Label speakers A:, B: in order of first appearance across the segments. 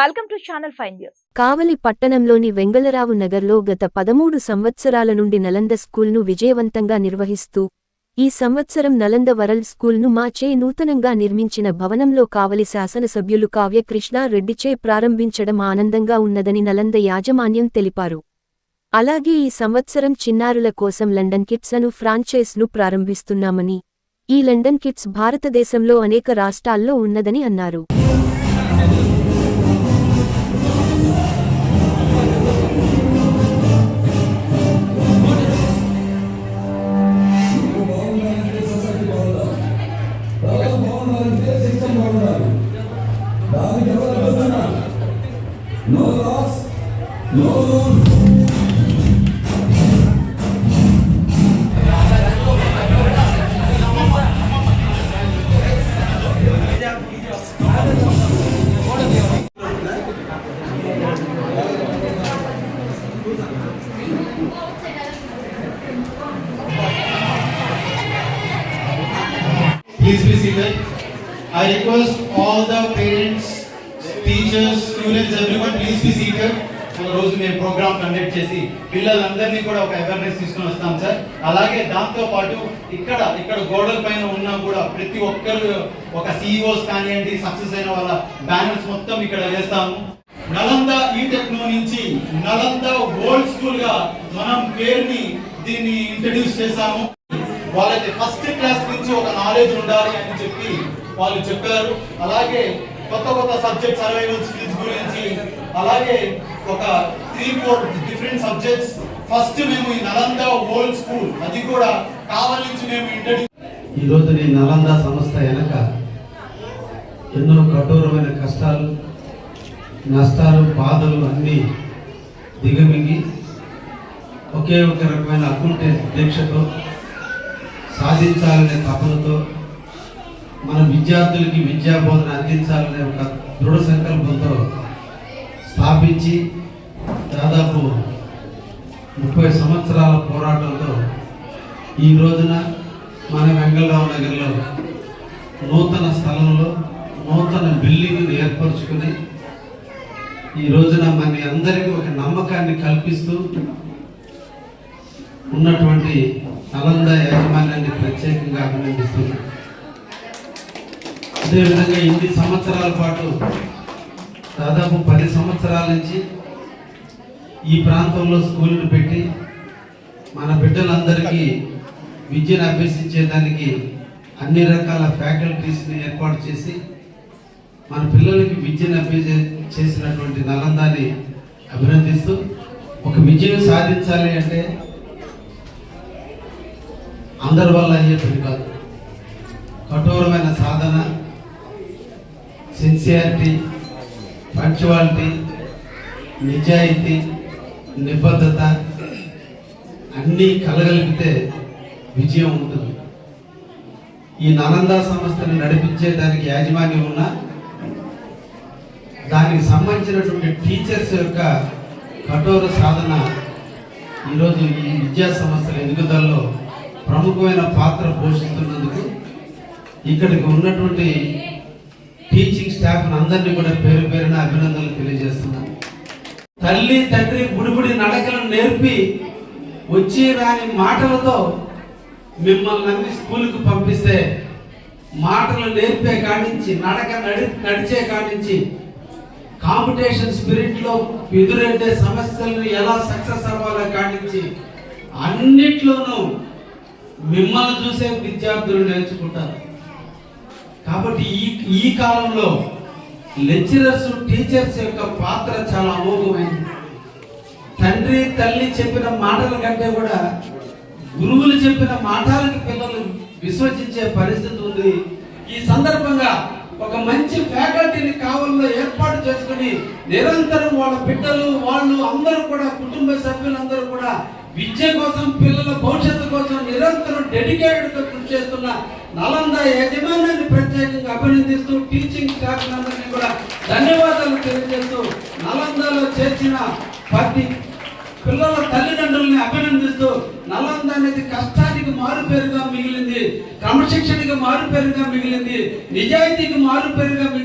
A: Welcome to channel fine news
B: Kavali పట్టణంలోని వెంగళరావు నగర్లో గత పదమూడు సంవత్సరాల నుండి నలంద స్కూల్ను విజయవంతంగా నిర్వహిస్తూ ఈ సంవత్సరం నలంద వరల్డ్ స్కూల్ను మాచే నూతనంగా నిర్మించిన భవనంలో కావలి శాసనసభ్యులు కావ్య కృష్ణారెడ్డిచే ప్రారంభించడం ఆనందంగా ఉన్నదని నలంద యాజమాన్యం తెలిపారు. అలాగే ఈ సంవత్సరం చిన్నారుల కోసం లండన్ కిట్స్ అను ఫ్రాంచైజ్ను ప్రారంభిస్తున్నామని ఈ లండన్ కిట్స్ భారతదేశంలో అనేక రాష్ట్రాల్లో ఉన్నదని అన్నారు.
C: Please be seated. I request all the parents, teachers students everyone please be seated. ఒక రోజు మేము ప్రోగ్రామ్ కండక్ట్ చేసి పిల్లలందరినీ కూడా ఒక అవేర్నెస్ తీసుకొని వస్తాం సార్. అలాగే దాంతో పాటు ఇక్కడ ఇక్కడ గోడల పైన ఉన్నా కూడా ప్రతి ఒక్కరు ఒక సిఇఓస్ కానివ్వండి సక్సెస్ అయిన వాళ్ళ బ్యానర్స్ మొత్తం ఇక్కడ వేస్తాము. నలంద ఈ టెక్నో నుంచి నలంద ఓల్డ్ స్కూల్గా మనం పేరుని దీన్ని ఇంట్రడ్యూస్ చేశాము. వాళ్ళకి ఫస్ట్ క్లాస్ నుంచి ఒక నాలెడ్జ్ ఉండాలి అని చెప్పి వాళ్ళు చెప్పారు. అలాగే కొత్త కొత్త సబ్జెక్ట్స్ సర్వైవల్ స్కిల్స్ గురించి అలాగే ఒక three four different subjects first మేము ఈ నలంద ఓల్డ్ స్కూల్ అది కూడా కావాలి నుంచి మేము ఇంట్రడ్యూస్
D: ఈ రోజు నీ నలంద సంస్థ వెనక ఎన్నో కఠోరమైన కష్టాలు నష్టాలు బాధలు అన్నీ దిగమింగి ఒకే ఒక రకమైన అకుంటే దీక్షతో సాధించాలనే తపనతో మన విద్యార్థులకి విద్యా బోధన అందించాలనే ఒక దృఢ సంకల్పంతో స్థాపించి దాదాపు ముప్పై సంవత్సరాల పోరాటంతో ఈ రోజున మన వెంగళరావు నగర్లో నూతన స్థలంలో నూతన బిల్డింగ్ని ఏర్పరచుకుని ఈ రోజున మన అందరికీ ఒక నమ్మకాన్ని కల్పిస్తూ ఉన్నటువంటి నలంద యాజమాన్యాన్ని ప్రత్యేకంగా అభినందిస్తున్నాను అదేవిధంగా ఇన్ని సంవత్సరాల పాటు దాదాపు పది సంవత్సరాల నుంచి ఈ ప్రాంతంలో స్కూల్ని పెట్టి మన బిడ్డలందరికీ విద్యను అభ్యసించేదానికి అన్ని రకాల ఫ్యాకల్టీస్ని ఏర్పాటు చేసి మన పిల్లలకి విద్యను అభ్యస చేసినటువంటి నలందాన్ని అభినందిస్తూ ఒక విజయం సాధించాలి అంటే అందరి వల్ల అయ్యే పని కాదు. కఠోరమైన సాధన సిన్సియారిటీ పంచువాలిటీ నిజాయితీ నిబద్ధత అన్నీ కలగలిపితే విజయం ఉంటుంది. ఈ నానంద సంస్థను నడిపించేదానికి యాజమాన్యం ఉన్న దానికి సంబంధించినటువంటి టీచర్స్ యొక్క కఠోర సాధన ఈరోజు ఈ విద్యా సంస్థల ఎదుగుదలలో ప్రముఖమైన పాత్ర పోషిస్తున్నందుకు ఇక్కడికి ఉన్నటువంటి టీచింగ్ స్టాఫ్ అందరినీ కూడా పేరు పేరున అభినందనలు తెలియజేస్తున్నాను. తల్లి తండ్రి బుడిబుడి నడకలను నేర్పి వచ్చి రాని మాటలతో మిమ్మల్ని నమ్మి స్కూల్కి పంపిస్తే మాటలు నేర్పే కానించి నడక నడి నడిచే కానించి కాంపిటీషన్ స్పిరిట్లో ఎదురయ్యే సమస్యలను ఎలా సక్సెస్ అవ్వాలో కానించి అన్నిట్లోనూ మిమ్మల్ని చూసే విద్యార్థులు నేర్చుకుంటారు. కాబట్టి ఈ ఈ కాలంలో లెక్చరర్స్ టీచర్స్ యొక్క పాత్ర చాలా అమోఘమైంది. తండ్రి తల్లి చెప్పిన మాటల కంటే కూడా గురువులు చెప్పిన మాటలకి పిల్లలు విశ్వసించే పరిస్థితి ఉంది. ఈ సందర్భంగా ఒక మంచి ఫ్యాకల్టీని కావాలలో ఏర్పాటు చేసుకుని నిరంతరం వాళ్ళ బిడ్డలు వాళ్ళు అందరూ కూడా కుటుంబ సభ్యులందరూ కూడా విద్య కోసం పిల్లల భవిష్యత్తు కోసం నిరంతరం డెడికేటెడ్గా కృషి చేస్తున్న నలంద యజమానాన్ని ప్రత్యేకంగా అభినందిస్తూ టీచింగ్ స్టాఫ్ కూడా ధన్యవాదాలు తెలియజేస్తూ నలందలో చేర్చిన ప్రతి పిల్లల తల్లిదండ్రుల్ని అభినందిస్తూ నలంద అనేది కష్టానికి మారుపేరుగా మిగిలింది క్రమశిక్షణకి మారుపేరుగా మిగిలింది నిజాయితీకి మారుపేరుగా మిగిలింది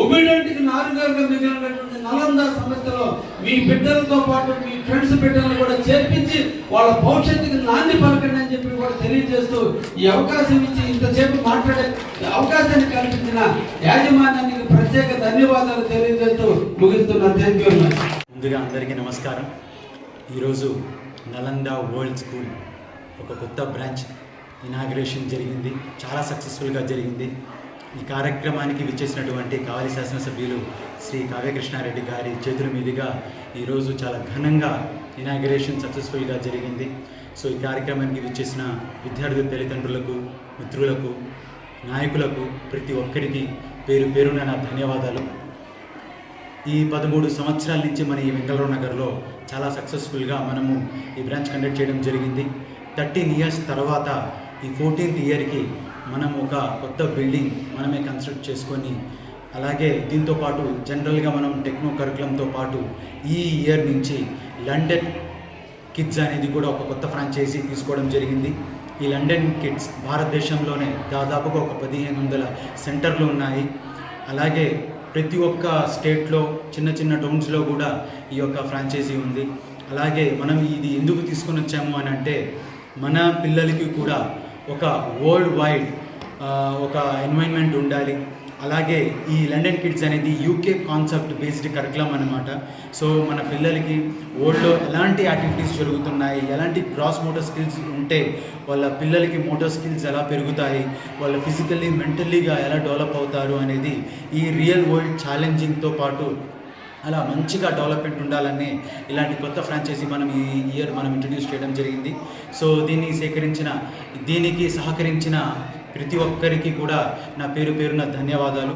D: ఒబిడెంట్కి నారుగారుగా మిగిలినటువంటి నలంద సంస్థలో మీ బిడ్డలతో పాటు మీ ఫ్రెండ్స్ బిడ్డలను కూడా చేర్పించి వాళ్ళ భవిష్యత్తుకి నాంది పలకండి అని చెప్పి కూడా తెలియజేస్తూ ఈ అవకాశం ఇచ్చి ఇంతసేపు మాట్లాడే అవకాశాన్ని కల్పించిన యాజమాన్యానికి ప్రత్యేక ధన్యవాదాలు తెలియజేస్తూ ముగిస్తున్నా. థ్యాంక్ యూ
C: ముందుగా అందరికీ నమస్కారం. ఈరోజు నలంద వరల్డ్ స్కూల్ ఒక కొత్త బ్రాంచ్. ఇనాగ్రేషన్ జరిగింది. చాలా సక్సెస్ఫుల్గా జరిగింది. ఈ కార్యక్రమానికి విచ్చేసినటువంటి కావలి శాసనసభ్యులు శ్రీ కావ్యకృష్ణారెడ్డి గారి చేతుల మీదుగా ఈరోజు చాలా ఘనంగా ఇనాగ్రేషన్ సక్సెస్ఫుల్గా జరిగింది. సో ఈ కార్యక్రమానికి విచ్చేసిన విద్యార్థుల తల్లిదండ్రులకు మిత్రులకు నాయకులకు ప్రతి ఒక్కరికి పేరు పేరున నా ధన్యవాదాలు. ఈ పదమూడు సంవత్సరాల నుంచి మన ఈ వెంకటరావు నగర్లో చాలా సక్సెస్ఫుల్గా మనము ఈ బ్రాంచ్ కండక్ట్ చేయడం జరిగింది. థర్టీన్ ఇయర్స్ తర్వాత ఈ ఫోర్టీన్త్ ఇయర్కి మనం ఒక కొత్త బిల్డింగ్ మనమే కన్స్ట్రక్ట్ చేసుకొని అలాగే దీంతో పాటు జనరల్గా మనం టెక్నో కరికులంతో పాటు ఈ ఇయర్ నుంచి లండన్ కిడ్స్ అనేది కూడా ఒక కొత్త ఫ్రాంచైజీ తీసుకోవడం జరిగింది. ఈ లండన్ కిడ్స్ భారతదేశంలోనే దాదాపుగా ఒక పదిహేను వందల సెంటర్లు ఉన్నాయి. అలాగే ప్రతి ఒక్క స్టేట్లో చిన్న చిన్న టౌన్స్లో కూడా ఈ యొక్క ఫ్రాంచైజీ ఉంది. అలాగే మనం ఇది ఎందుకు తీసుకొని వచ్చాము అని అంటే మన పిల్లలకి కూడా ఒక వరల్డ్ వైడ్ ఒక ఎన్వైర్న్మెంట్ ఉండాలి. అలాగే ఈ లండన్ కిడ్స్ అనేది యూకే కాన్సెప్ట్ బేస్డ్ కరికులం అనమాట సో మన పిల్లలకి వరల్డ్లో ఎలాంటి యాక్టివిటీస్ జరుగుతున్నాయి ఎలాంటి క్రాస్ మోటార్ స్కిల్స్ ఉంటే వాళ్ళ పిల్లలకి మోటార్ స్కిల్స్ ఎలా పెరుగుతాయి వాళ్ళ ఫిజికల్లీ మెంటల్లీగా ఎలా డెవలప్ అవుతారు అనేది ఈ రియల్ వరల్డ్ ఛాలెంజింగ్తో పాటు అలా మంచిగా డెవలప్మెంట్ ఉండాలని ఇలాంటి కొత్త ఫ్రాంచైజీ మనం ఈ ఇయర్ మనం ఇంట్రడ్యూస్ చేయడం జరిగింది. సో దీన్ని సేకరించిన దీనికి సహకరించిన ప్రతి ఒక్కరికి కూడా నా పేరు పేరున ధన్యవాదాలు.